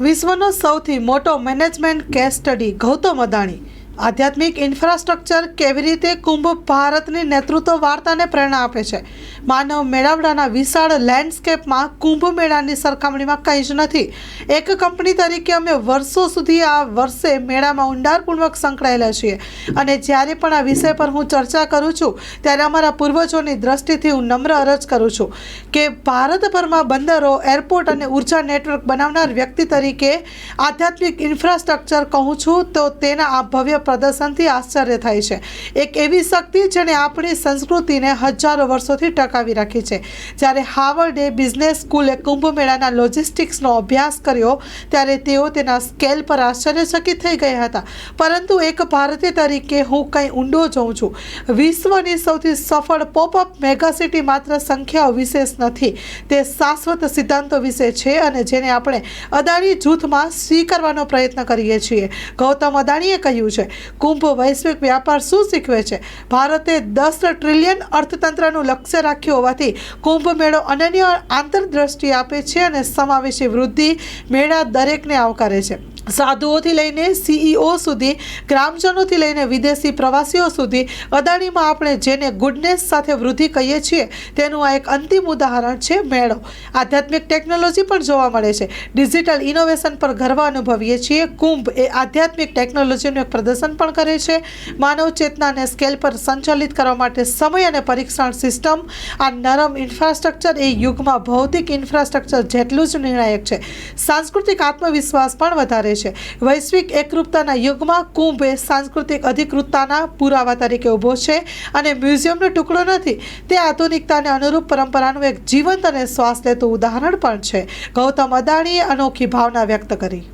વિશ્વનો સૌથી મોટો management case study Gautam Adani. આધ્યાત્મિક ઇન્ફ્રાસ્ટ્રક્ચર કેવી રીતે કુંભ ભારતની નેતૃત્વ વાર્તાને પ્રેરણા આપે છે? માનવ મેળાવડાના વિશાળ લેન્ડસ્કેપમાં કુંભ મેળાની સરખામણીમાં કંઈ જ નથી. એક કંપની તરીકે અમે વર્ષો સુધી આ વર્ષે મેળામાં ઊંડાણપૂર્વક સંકળાયેલા છીએ. અને જ્યારે પણ આ વિષય પર હું ચર્ચા કરું છું, ત્યારે અમારા પૂર્વજોની દ્રષ્ટિથી હું નમ્ર અરજ કરું છું કે ભારતભરમાં બંદરો, એરપોર્ટ અને ઊર્જા નેટવર્ક બનાવનાર વ્યક્તિ તરીકે આધ્યાત્મિક ઇન્ફ્રાસ્ટ્રક્ચર કહું છું તો તેના આ ભવ્ય પ્રદર્શનથી આશ્ચર્ય થાય છે. એક એવી શક્તિ જેણે આપણી સંસ્કૃતિને હજારો વર્ષોથી ટકાવી રાખી છે. જ્યારે હાવર્ડે બિઝનેસ સ્કૂલે કુંભ મેળાના લોજિસ્ટિક્સનો અભ્યાસ કર્યો, ત્યારે તેઓ તેના સ્કેલ પર આશ્ચર્યચકિત થઈ ગયા હતા. પરંતુ એક ભારતીય તરીકે હું કંઈ ઊંડો જોઉં છું. વિશ્વની સૌથી સફળ પોપઅપ મેગાસિટી માત્ર સંખ્યાઓ વિશેષ નથી, તે શાશ્વત સિદ્ધાંતો વિશે છે અને જેને આપણે અદાણી જૂથમાં સ્વીકારવાનો પ્રયત્ન કરીએ છીએ. ગૌતમ અદાણીએ કહ્યું છે કુંભ વૈશ્વિક વ્યાપાર શું શીખવે છે? ભારતે દસ ટ્રિલિયન અર્થતંત્રનું લક્ષ્ય રાખ્યું હોવાથી કુંભ મેળો અનન્ય આંતરદ્રષ્ટિ આપે છે અને સમાવેશી વૃદ્ધિ મેળા દરેકને આવકારે છે. સાધુઓથી લઈને સીઈઓ સુધી, ગ્રામજનોથી લઈને વિદેશી પ્રવાસીઓ સુધી અદાણીમાં આપણે જેને ગુડનેસ સાથે વૃદ્ધિ કહીએ છીએ, તેનું આ એક અંતિમ ઉદાહરણ છે મેળો. આધ્યાત્મિક ટેકનોલોજી પણ જોવા મળે છે. ડિજિટલ ઇનોવેશન પર ગર્વ અનુભવીએ છીએ. કુંભ એ આધ્યાત્મિક ટેકનોલોજીનું એક પ્રદર્શન પણ કરે છે. માનવ ચેતનાને સ્કેલ પર સંચાલિત કરવા માટે સમય અને પરીક્ષણ સિસ્ટમ આ નરમ ઇન્ફ્રાસ્ટ્રક્ચર એ યુગમાં ભૌતિક ઇન્ફ્રાસ્ટ્રક્ચર જેટલું જ નિર્ણાયક છે. સાંસ્કૃતિક આત્મવિશ્વાસ પણ વધારે છે. વૈશ્વિક એકરૂપતાના યુગમાં કુંભ એ સાંસ્કૃતિક અધિકૃતતાના પુરાવા તરીકે ઊભો છે અને મ્યુઝિયમનો ટુકડો નથી. તે આધુનિકતાને અનુરૂપ પરંપરાનું એક જીવંત અને શ્વાસ લેતું ઉદાહરણ પણ છે. ગૌતમ અદાણીએ અનોખી ભાવના વ્યક્ત કરી.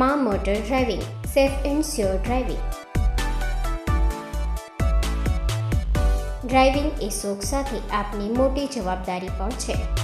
મા motor driving, safe and sure driving. Driving એ શોખ સાથે આપની મોટી જવાબદારી પણ છે.